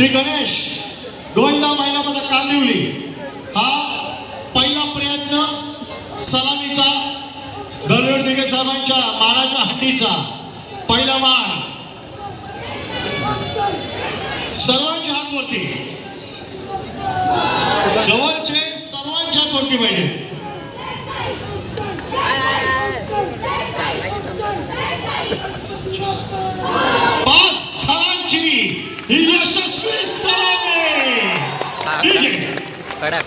श्री गणेश गोविंदा महिला पदक हा पहिला प्रयत्न सलामीचा दरवेळ दिगे साहेबांच्या मानाच्या हट्टीचा पहिला मान. सर्वांच्या हातवरती. जवळचे सर्वांच्या हातवरती पाहिजे पाच स्थळांची ही Switzerland. Đi gì? Tới đây.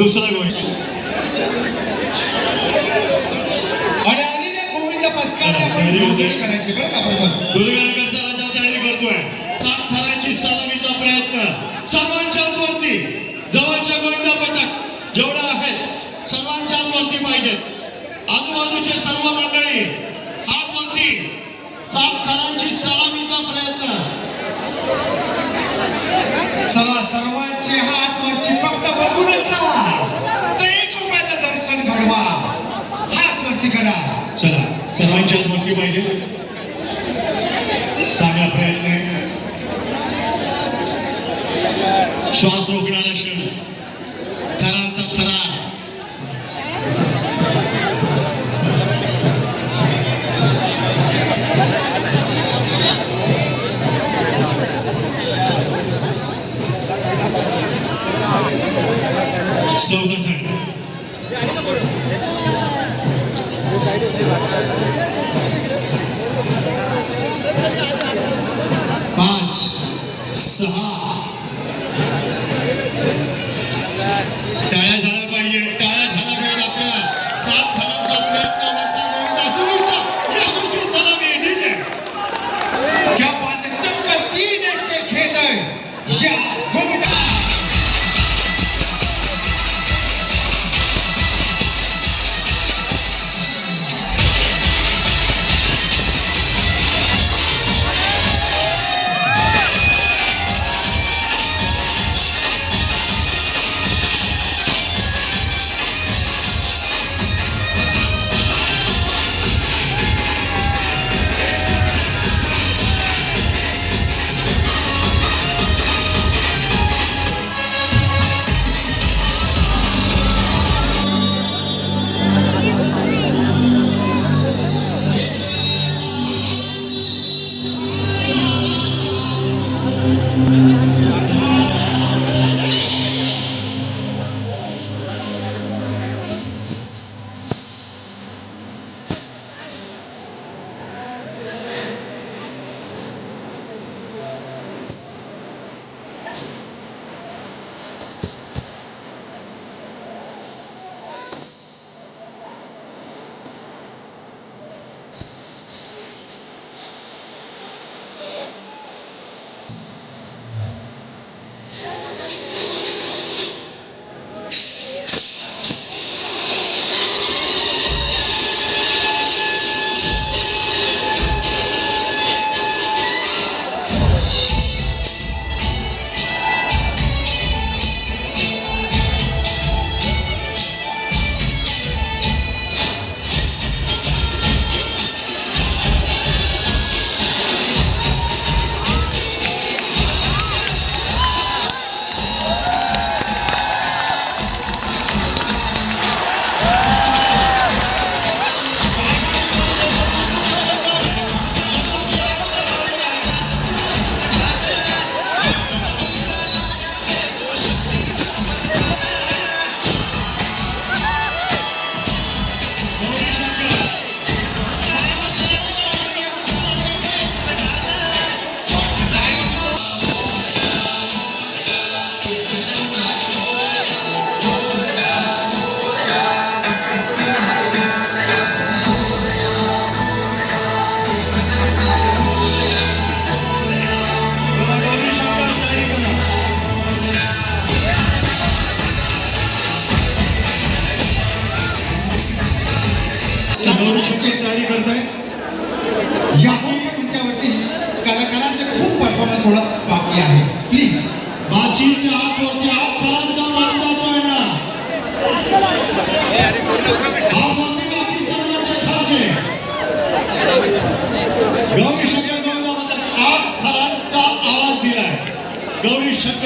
दुसरा गोष्ट आणि आलेल्या गोविंद पथकाने आपण नोंदणी करायची बरं का प्रथम? दुर्गानगरचा राजा तयारी करतोय. सात थरांची सलामीचा प्रयत्न. सर्वांच्या वरती जवळच्या गोविंदा पथक जेवढं आहेत सर्वांच्या वरती पाहिजेत. आजूबाजूचे सर्व मंडळी हात वरती सात थरांची सलामीचा प्रयत्न चला सर्वांचे हात वरती फक्त बघू नका तर एक रुपयाचं दर्शन घडवा हात वरती करा चला सर्वांच्या वरती पाहिजे चांगला प्रयत्न आहे श्वास रोखणारा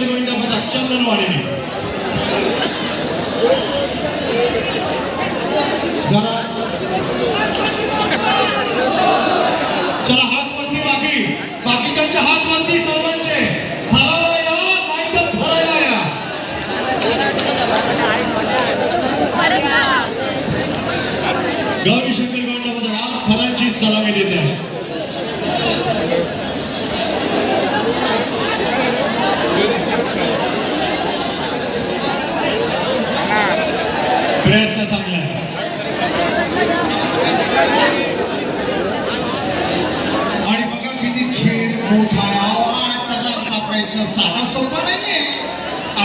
गौरी शंकर गोविंदा पथक चंदनवाडीने जरा चला हात वरती बाकी बाकीच्यांचे हात वरती सर्वांचे थराला या नाही तर थरायला या गौरी शंकर गोविंदामध्ये आठ फरांची सलामी देते आहे प्रयत्न चांगला आहे. आणि बघा किती खेळ मोठा आहे प्रयत्न साधा सोपा नाहीये.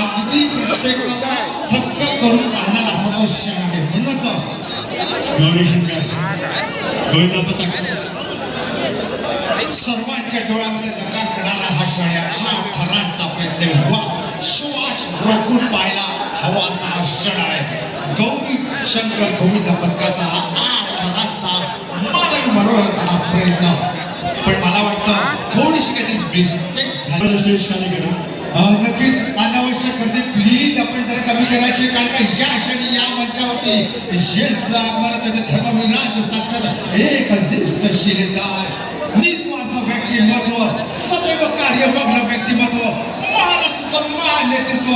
अगदी प्रत्येकाला थक्क करून पाहणार असा तो क्षण आहे. म्हणूनच गौरी शंकर गोविंदा सर्वांच्या डोळ्यामध्ये लकार करणारा हा क्षण आहे. हा थरांचा प्रयत्न. वा श्वास रोखून पाहायला हवा असा हा क्षण आहे. गौरी शंकर गोविंद पथकाचा हा थरांचा मानवी मनोरंजनाचा हा प्रयत्न. पण मला वाटतं थोडीशी काहीतरी मिस्टेक झाली. नक्कीच अनावश्यक गर्दी. प्लीज आपण जरा कमी करायची कारण का या क्षणी या मंचावरती येत आगमनात येते धर्मवीरांचे साक्षात एक निष्ठ शिलेदार निस्वार्थ व्यक्तिमत्व सदैव कार्यमग्न व्यक्तिमत्व महाराष्ट्राचं महान नेतृत्व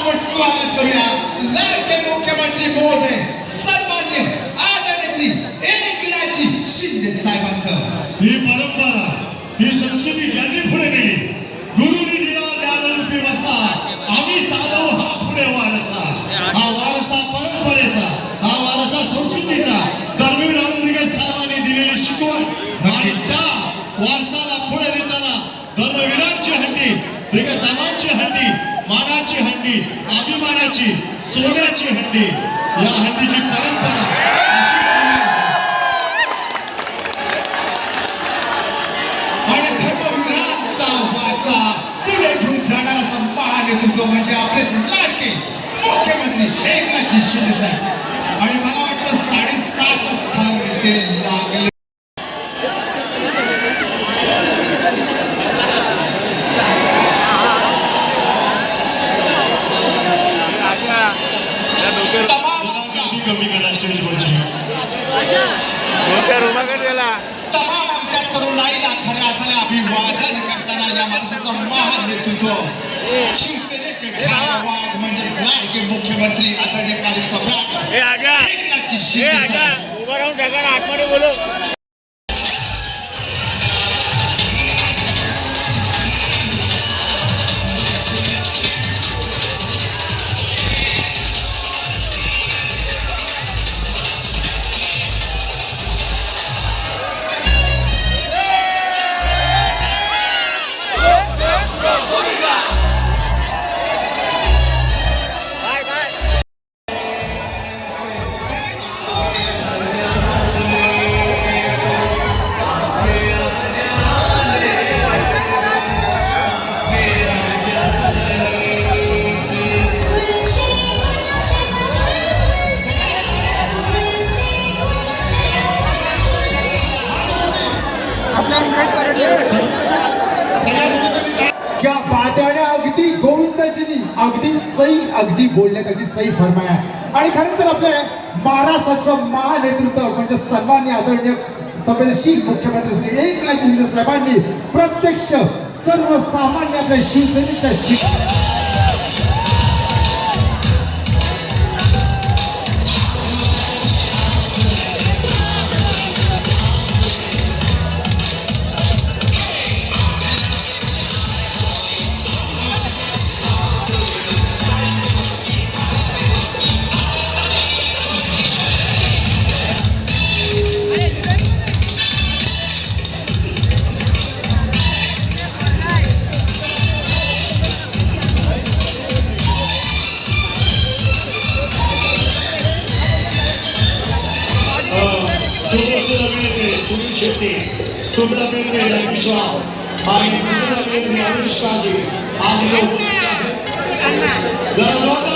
आपण स्वागत करूया लाडके मुख्यमंत्री महोदय सन्मान्य आदरणीय श्री एकनाथजी शिंदे साहेबांचं. ही परंपरा ही संस्कृती ज्यांनी पुढे नेली गुरुनी दिला ज्ञानरूपी वसा आम्ही चालव हा पुढे वारसा. हा वारसा परंपरेचा हा वारसा संस्कृतीचा. धर्मवीर आनंदगे साहेबांनी दिलेली शिकवण आणि त्या वारसाला पुढे नेताना धर्मवीरांची हंडी दिग्गज साहेबांची हंडी मानाची हंडी अभिमानाची सोन्याची हंडी या हंडीची परंपरा एकनाथजी शिंदे आणि मला वाटतं साडेसात টাকা আট মানে বলো अगदी बोलण्यात अगदी सई फरमाया. आणि खरं तर आपल्या महाराष्ट्राचं महानेतृत्व म्हणजे सर्वांनी आदरणीय संवेदनशील मुख्यमंत्री श्री एकनाथ शिंदे साहेबांनी प्रत्यक्ष टूर्नामेंट में यह विश्वास भाई टूर्नामेंट में अनुष्का जी आप लोग दर्शकों